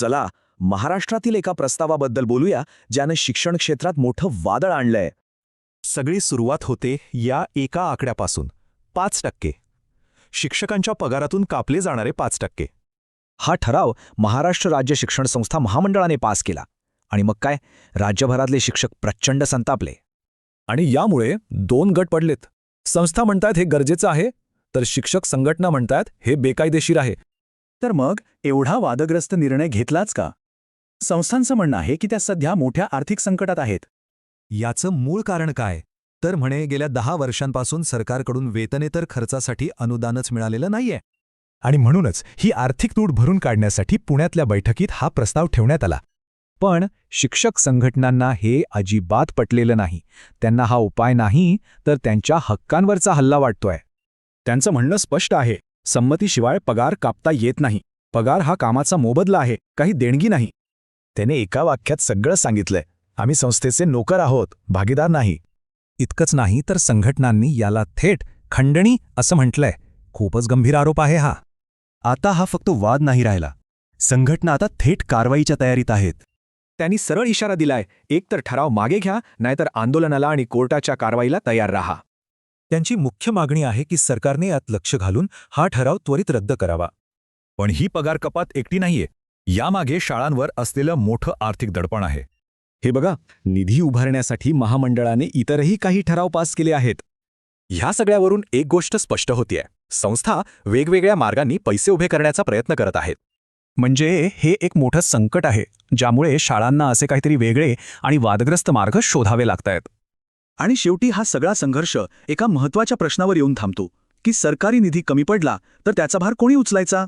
चला महाराष्ट्रातील एका प्रस्तावाबद्दल बोलूया ज्यानं शिक्षण क्षेत्रात मोठं वादळ आणलंय. सगळी सुरुवात होते या एका आकड्यापासून. पाच टक्के. शिक्षकांच्या पगारातून कापले जाणारे पाच टक्के. हा ठराव महाराष्ट्र राज्य शिक्षण संस्था महामंडळाने पास केला. आणि मग काय? राज्यभरातले शिक्षक प्रचंड संतापले. आणि यामुळे दोन गट पडलेत. संस्था म्हणतायत हे गरजेचं आहे तर शिक्षक संघटना म्हणतायत हे बेकायदेशीर आहे. तर मग एवढा वादग्रस्त निर्णय घेतलाच का? संस्थांचं म्हणणं आहे की त्या सध्या मोठ्या आर्थिक संकटात आहेत. याचं मूळ कारण काय? तर म्हणे गेल्या दहा वर्षांपासून सरकारकडून वेतनेतर खर्चासाठी अनुदानच मिळालेलं नाहीये. आणि म्हणूनच ही आर्थिक तूट भरून काढण्यासाठी पुण्यातल्या बैठकीत हा प्रस्ताव ठेवण्यात आला. पण शिक्षक संघटनांना हे अजिबात पटलेलं नाही. त्यांना हा उपाय नाही तर त्यांच्या हक्कांवरचा हल्ला वाटतोय. त्यांचं म्हणणं स्पष्ट आहे. संमतीशिवाय पगार कापता येत नाही. पगार हा कामाचा मोबदला आहे काही देणगी नाही. त्याने एका वाक्यात सगळं सांगितलंय. आम्ही संस्थेचे नोकर आहोत भागीदार नाही. इतकंच नाही तर संघटनांनी याला थेट खंडणी असं म्हटलंय. खूपच गंभीर आरोप आहे हा. आता हा फक्त वाद नाही राहिला. संघटना आता थेट कारवाईच्या तयारीत आहेत. त्यांनी सरळ इशारा दिलाय एकतर ठराव मागे घ्या नाहीतर आंदोलनाला आणि कोर्टाच्या कारवाईला तयार राहा. त्यांची मुख्य मागणी आहे की सरकारने यात लक्ष घालून हा ठराव त्वरित रद्द करावा. पण ही पगार कपात एकटी नाहीये. यामागे शाळांवर असलेलं मोठं आर्थिक दडपण आहे. हे बघा निधी उभारण्यासाठी महामंडळाने इतरही काही ठराव पास केले आहेत. ह्या सगळ्यावरून एक गोष्ट स्पष्ट होतीये. संस्था वेगवेगळ्या मार्गांनी पैसे उभे करण्याचा प्रयत्न करत आहेत. म्हणजे हे एक मोठं संकट आहे ज्यामुळे शाळांना असे काहीतरी वेगळे आणि वादग्रस्त मार्ग शोधावे लागतायत. आणि शेवटी हा सगळा संघर्ष एका महत्त्वाच्या प्रश्नावर येऊन थांबतो की सरकारी निधी कमी पडला तर त्याचा भार कोणी उचलायचा?